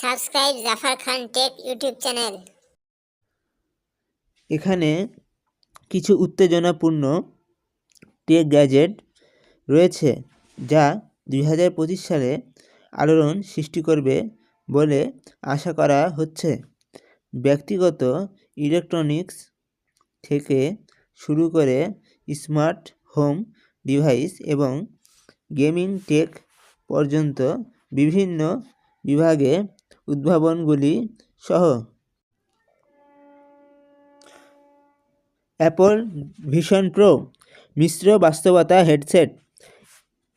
Subscribe Jafar Khan tech YouTube channel. এখানে কিছু উত্তেজনাপূর্ণ টেক গ্যাজেট রয়েছে যা দুই হাজার পঁচিশ সালে আলোড়ন সৃষ্টি করবে বলে আশা করা হচ্ছে। ব্যক্তিগত ইলেকট্রনিক্স থেকে শুরু করে স্মার্ট হোম ডিভাইস এবং গেমিং টেক পর্যন্ত বিভিন্ন বিভাগে উদ্ভাবনগুলি সহ। অ্যাপল ভিশন প্রো মিশ্র বাস্তবতা হেডসেট।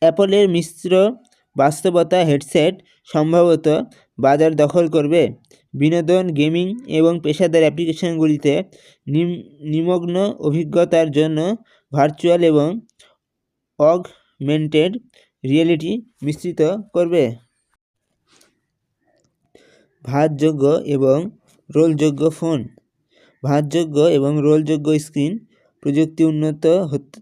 অ্যাপলের মিশ্র বাস্তবতা হেডসেট সম্ভবত বাজার দখল করবে। বিনোদন, গেমিং এবং পেশাদার অ্যাপ্লিকেশনগুলিতে নিম- নিমগ্ন অভিজ্ঞতার জন্য ভার্চুয়াল এবং অগমেন্টেড রিয়েলিটি মিশ্রিত করবে। ভাতযোগ্য এবং রোলযোগ্য ফোন। ভাতযোগ্য এবং রোলযোগ্য স্ক্রিন প্রযুক্তি উন্নত হত-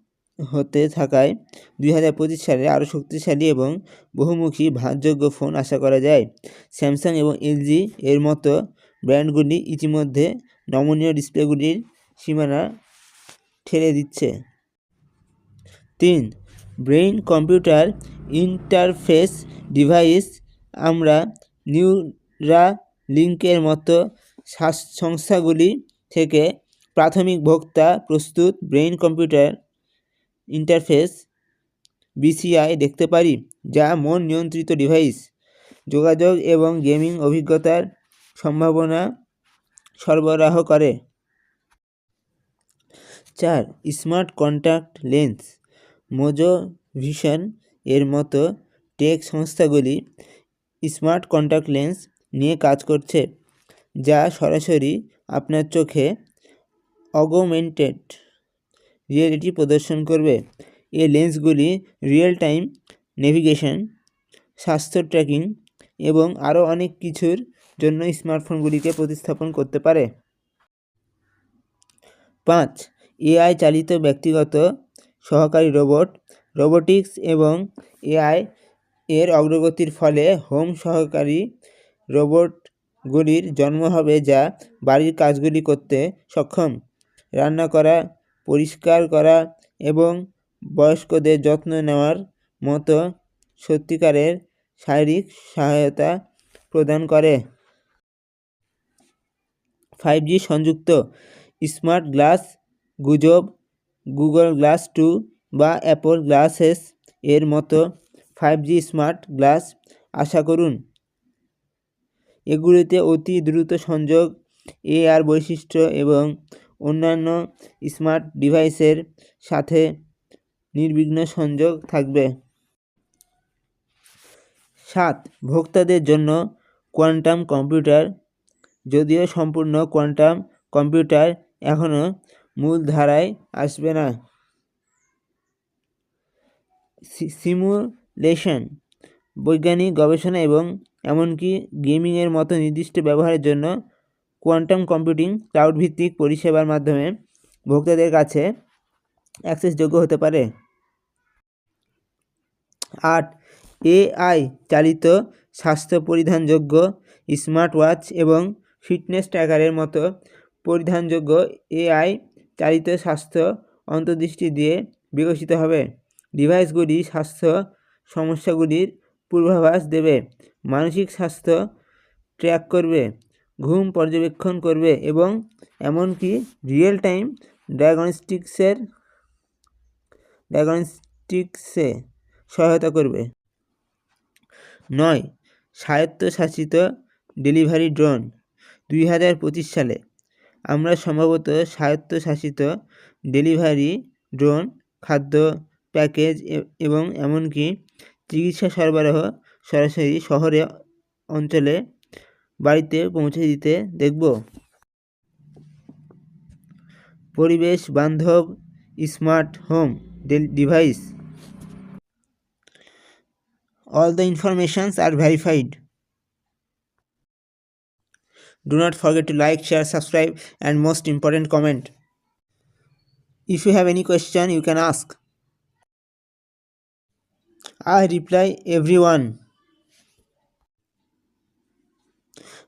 থাকায় দুই হাজার পঁচিশ সালে আরও শক্তিশালী এবং বহুমুখী ভাতযোগ্য ফোন আশা করা যায়। স্যামসাং এবং এলজি এর মতো ব্র্যান্ডগুলি ইতিমধ্যে নমনীয় ডিসপ্লেগুলির সীমানা ঠেলে দিচ্ছে। তিন, ব্রেইন কম্পিউটার ইন্টারফেস ডিভাইস আমরা নিউরা লিঙ্কের মতো সংস্থাগুলি থেকে প্রাথমিক ভোক্তা প্রস্তুত ব্রেইন কম্পিউটার ইন্টারফেস বিসিআই দেখতে পারি, যা মন নিয়ন্ত্রিত ডিভাইস, যোগাযোগ এবং গেমিং অভিজ্ঞতার সম্ভাবনা সরবরাহ করে। চার, smart contact lens, Mojo Vision এর মতো টেক সংস্থাগুলি স্মার্ট কন্ট্যাক্ট লেন্স নিয়ে কাজ করছে, যা সরাসরি আপনার চোখে অগমেন্টেড রিয়েলিটি প্রদর্শন করবে। এই লেন্সগুলি রিয়েল টাইম নেভিগেশন স্বাস্থ্য ট্র্যাকিং এবং আরও অনেক কিছুর জন্য স্মার্টফোনগুলিকে প্রতিস্থাপন করতে পারে। পাঁচ, এআই চালিত ব্যক্তিগত সহকারী রোবট, রোবোটিক্স এবং এআই এর অগ্রগতির ফলে হোম সহকারী রোবটগুলির জন্ম হবে যা বাড়ির কাজগুলি করতে সক্ষম। রান্না করা, পরিষ্কার করা এবং বয়স্কদের যত্ন নেওয়ার মতো সত্যিকারের শারীরিক সহায়তা প্রদান করে। ফাইভ জি সংযুক্ত স্মার্ট গ্লাস গুজব, গুগল গ্লাস টু বা অ্যাপল গ্লাসেস এর মতো ফাইভ জি স্মার্ট গ্লাস আশা করুন। এগুলিতে অতি দ্রুত সংযোগ, এআর বৈশিষ্ট্য এবং অন্যান্য স্মার্ট ডিভাইসের সাথে নির্বিঘ্ন সংযোগ থাকবে। সাত, ভোক্তাদের জন্য কোয়ান্টাম কম্পিউটার। যদিও সম্পূর্ণ কোয়ান্টাম কম্পিউটার এখনও মূলধারায় আসবে না। সিমুলেশন, বৈজ্ঞানিক গবেষণা এবং এমনকি গেমিংয়ের মতো নির্দিষ্ট ব্যবহারের জন্য কোয়ান্টাম কম্পিউটিং ক্লাউড ভিত্তিক পরিষেবার মাধ্যমে ভোক্তাদের কাছে অ্যাক্সেসযোগ্য হতে পারে। আট, এআই চালিত স্বাস্থ্য পরিধানযোগ্য স্মার্ট ওয়াচ এবং ফিটনেস ট্র্যাকারের মতো পরিধানযোগ্য এআই চালিত স্বাস্থ্য অন্তর্দৃষ্টি দিয়ে বিকশিত হবে। ডিভাইসগুলি স্বাস্থ্য সমস্যাগুলির পূর্বাভাস দেবে। মানসিক স্বাস্থ্য ট্র্যাক করবে, ঘুম পর্যবেক্ষণ করবে এবং এমনকি রিয়েল টাইম ডায়াগনস্টিক্সের ডায়াগনস্টিক্সে সহায়তা করবে। নয়, স্বায়ত্তশাসিত ডেলিভারি ড্রোন দুই হাজার পঁচিশ সালে আমরা সম্ভবত স্বায়ত্তশাসিত ডেলিভারি ড্রোন খাদ্য প্যাকেজ এবং এমনকি চিকিৎসা সরবরাহ সরাসরি শহরে অঞ্চলে বাড়িতে পৌঁছে দিতে দেখব। পরিবেশ বান্ধব, smart home device. All the informations are verified do not forget to like share subscribe and most important comment if you have any question you can ask I reply every